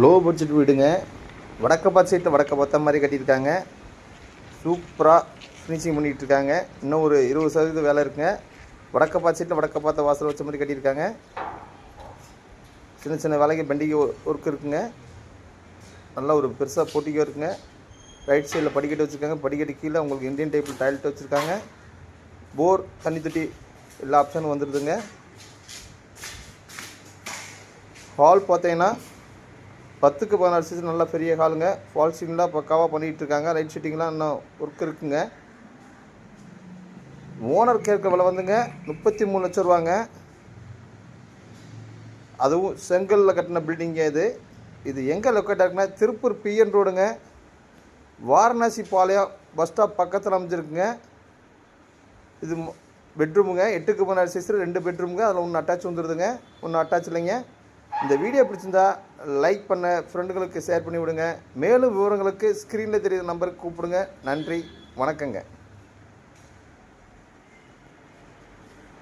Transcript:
Low budget வீடுங்க. வடக்க பார்த்த சைட்டில் வடக்க பார்த்த மாதிரி கட்டியிருக்காங்க. சூப்பராக ஃபினிஷிங் பண்ணிகிட்டு இருக்காங்க இன்னும் ஒரு இருபது சதவீதம் வேலை இருக்குங்க. வடக்க பார்த்த சைட்டில் வடக்க பார்த்த வாசல் வச்ச மாதிரி கட்டியிருக்காங்க. சின்ன சின்ன வேலைக்கு பெண்டிகை ஒர்க் இருக்குங்க. நல்லா ஒரு பெருசாக போட்டிக்கோ இருக்குங்க. ரைட் சைடில் படிக்கட்டு வச்சுருக்காங்க. படிக்கட்டு கீழே உங்களுக்கு இந்தியன் டைப்பில் டைல்ட் வச்சுருக்காங்க. போர் தண்ணி தொட்டி எல்லா ஆப்ஷனும் வந்துடுதுங்க ஹால் பார்த்தீங்கன்னா பத்துக்கு பதினாறு சீசன் நல்லா பெரிய ஹாலுங்க. ஃபால்சிங்லாம் பக்காவாக பண்ணிகிட்டு இருக்காங்க லைட் ஷீட்டிங்லாம் இன்னும் ஒர்க் இருக்குங்க. ஓனர் கேட்க விலை வந்துங்க. முப்பத்தி மூணு லட்சம் ரூபாங்க. அதுவும் செங்கலில் கட்டின பில்டிங்க இது. இது எங்கே லொக்கேட் ஆகுன்னா திருப்பூர் பிஎன் ரோடுங்க வாரணாசி பாளையம் பஸ் ஸ்டாப் பக்கத்தில் அமைஞ்சிருக்குங்க. இது பெட்ரூமுங்க எட்டுக்கு பதினாறு சைஸில் ரெண்டு பெட்ரூமுங்க அதில் ஒன்று அட்டாச் வந்துடுதுங்க ஒன்று அட்டாச் இல்லைங்க. இந்த வீடியோ பிடிச்சிருந்தா லைக் பண்ண ஃப்ரெண்டுகளுக்கு ஷேர் பண்ணி விடுங்க மேலும் விவரங்களுக்கு ஸ்க்ரீனில் தெரியுற நம்பருக்கு கூப்பிடுங்க. நன்றி வணக்கங்க.